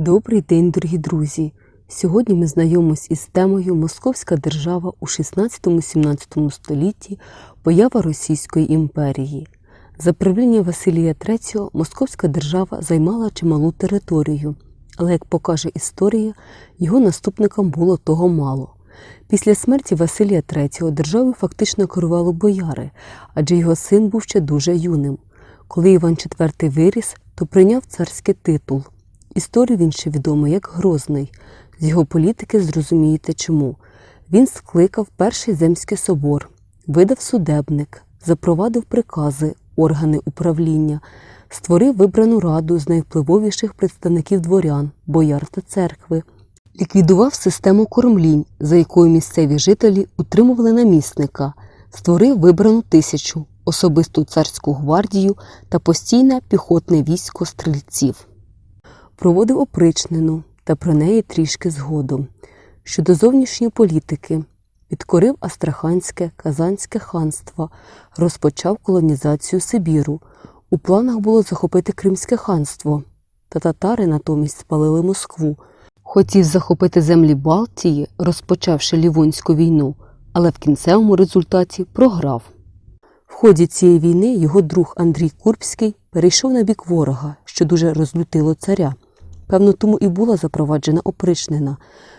Добрий день, дорогі друзі! Сьогодні ми знайомимось із темою Московська держава у 16-17 столітті поява Російської імперії. За правління Василія III Московська держава займала чималу територію, але, як покаже історія, його наступникам було того мало. Після смерті Василія III державою фактично керували бояри, адже його син був ще дуже юним. Коли Іван IV виріс, то прийняв царський титул. Історію він ще відомий як Грозний. З його політики зрозумієте чому. Він скликав Перший земський собор, видав судебник, запровадив прикази, органи управління, створив вибрану раду з найвпливовіших представників дворян, бояр та церкви, ліквідував систему кормлінь, за якою місцеві жителі утримували намісника, створив вибрану тисячу, особисту царську гвардію та постійне піхотне військо стрільців проводив опричнину та про неї трішки згодом. Щодо зовнішньої політики, підкорив Астраханське, Казанське ханство, розпочав колонізацію Сибіру. У планах було захопити Кримське ханство, та татари натомість спалили Москву. Хотів захопити землі Балтії, розпочавши Лівонську війну, але в кінцевому результаті програв. В ході цієї війни його друг Андрій Курбський перейшов на бік ворога, що дуже розлютило царя. Певно, тому і була запроваджена опричнина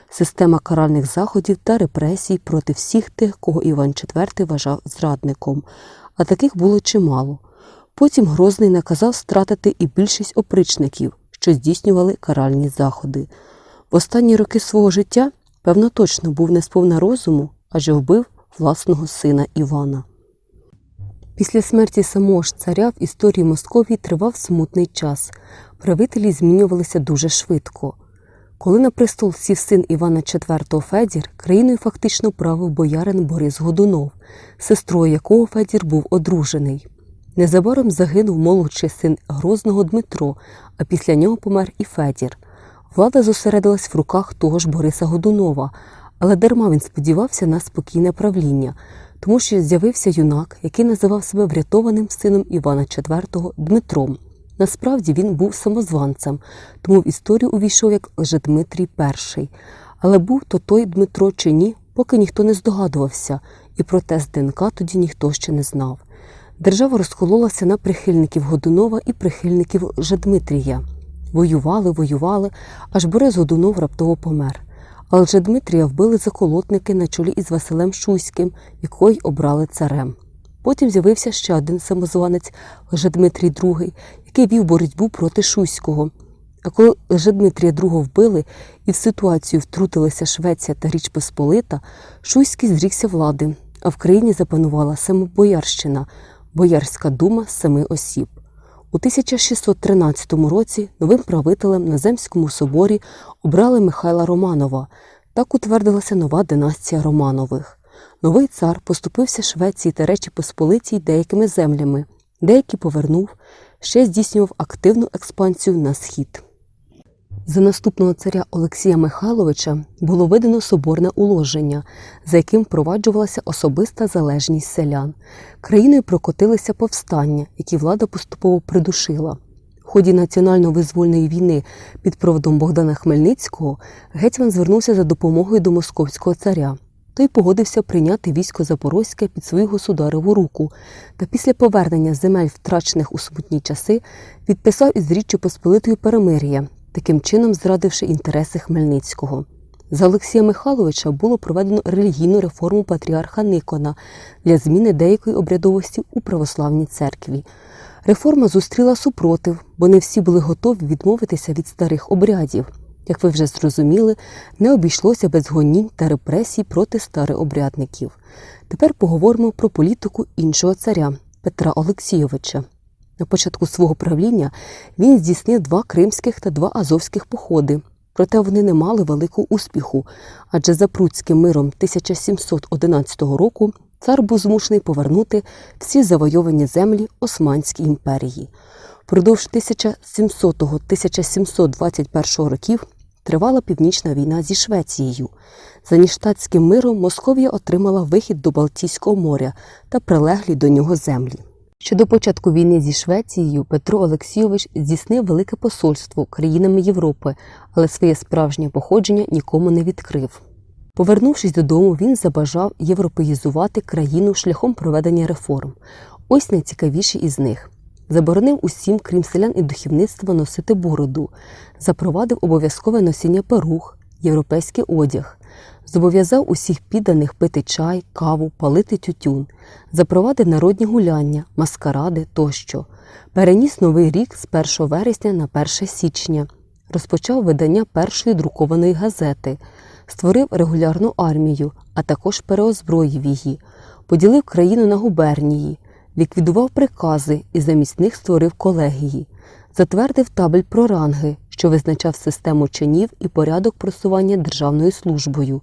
система каральних заходів та репресій проти всіх тих, кого Іван IV вважав зрадником, а таких було чимало. Потім Грозний наказав стратити і більшість опричників, що здійснювали каральні заходи. В останні роки свого життя, певно, точно був не сповна розуму, адже вбив власного сина Івана. Після смерті самого ж царя в історії Московії тривав смутний час. Правителі змінювалися дуже швидко. Коли на престол сів син Івана IV Федір, країною фактично правив боярин Борис Годунов, сестрою якого Федір був одружений. Незабаром загинув молодший син Грозного Дмитро, а після нього помер і Федір. Влада зосередилась в руках того ж Бориса Годунова, але дарма він сподівався на спокійне правління, тому що з'явився юнак, який називав себе врятованим сином Івана IV Дмитром. Насправді він був самозванцем, тому в історію увійшов як Лжедмитрій І. Але був то той Дмитро чи ні, поки ніхто не здогадувався, і про тест ДНК тоді ніхто ще не знав. Держава розкололася на прихильників Годунова і прихильників Лжедмитрія. Воювали, воювали, аж Борис Годунов раптово помер. А Лжедмитрія вбили заколотники на чолі із Василем Шуйським, якого обрали царем. Потім з'явився ще один самозванець Лжедмитрій II, який вів боротьбу проти Шуйського. А коли Лжедмитрія II вбили і в ситуацію втрутилися Швеція та Річ Посполита, Шуйський зрікся влади, а в країні запанувала самобоярщина, боярська дума семи осіб. У 1613 році новим правителем на Земському соборі обрали Михайла Романова. Так утвердилася нова династія Романових. Новий цар поступився Швеції та Речі Посполитій деякими землями, деякі повернув, ще здійснював активну експансію на схід. За наступного царя Олексія Михайловича було видано соборне уложення, за яким впроваджувалася особиста залежність селян. Країною прокотилися повстання, які влада поступово придушила. В ході національно-визвольної війни під проводом Богдана Хмельницького гетьман звернувся за допомогою до московського царя. Той погодився прийняти військо Запорозьке під свою государеву руку та після повернення земель, втрачених у смутні часи, підписав із Річчю Посполитою перемир'я, таким чином зрадивши інтереси Хмельницького. За Олексія Михайловича було проведено релігійну реформу патріарха Никона для зміни деякої обрядовості у православній церкві. Реформа зустріла супротив, бо не всі були готові відмовитися від старих обрядів. Як ви вже зрозуміли, не обійшлося без гонінь та репресій проти старообрядників. Тепер поговоримо про політику іншого царя Петра Олексійовича. На початку свого правління він здійснив два кримських та два азовських походи, проте вони не мали великого успіху, адже за Пруцьким миром 1711 року цар був змушений повернути всі завойовані землі Османській імперії. Продовж 1700-1721 років тривала північна війна зі Швецією. За Ніштатським миром Московія отримала вихід до Балтійського моря та прилеглі до нього землі. Ще до початку війни зі Швецією Петро Олексійович здійснив велике посольство країнами Європи, але своє справжнє походження нікому не відкрив. Повернувшись додому, він забажав європеїзувати країну шляхом проведення реформ. Ось найцікавіші із них. Заборонив усім, крім селян і духовництва, носити бороду, запровадив обов'язкове носіння перух, європейський одяг, зобов'язав усіх підданих пити чай, каву, палити тютюн, запровадив народні гуляння, маскаради тощо, переніс новий рік з 1 вересня на 1 січня, розпочав видання першої друкованої газети, створив регулярну армію, а також переозброїв її, поділив країну на губернії, ліквідував прикази і замість них створив колегії, затвердив табель про ранги, що визначав систему чинів і порядок просування державною службою,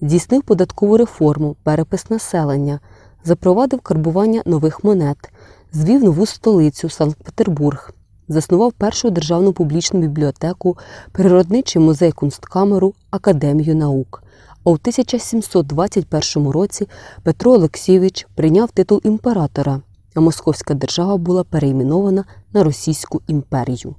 здійснив податкову реформу, перепис населення, запровадив карбування нових монет, звів нову столицю Санкт-Петербург, заснував першу державну публічну бібліотеку, природничий музей Кунсткамеру, Академію наук. А у 1721 році Петро Олексійович прийняв титул імператора, а Московська держава була перейменована на Російську імперію.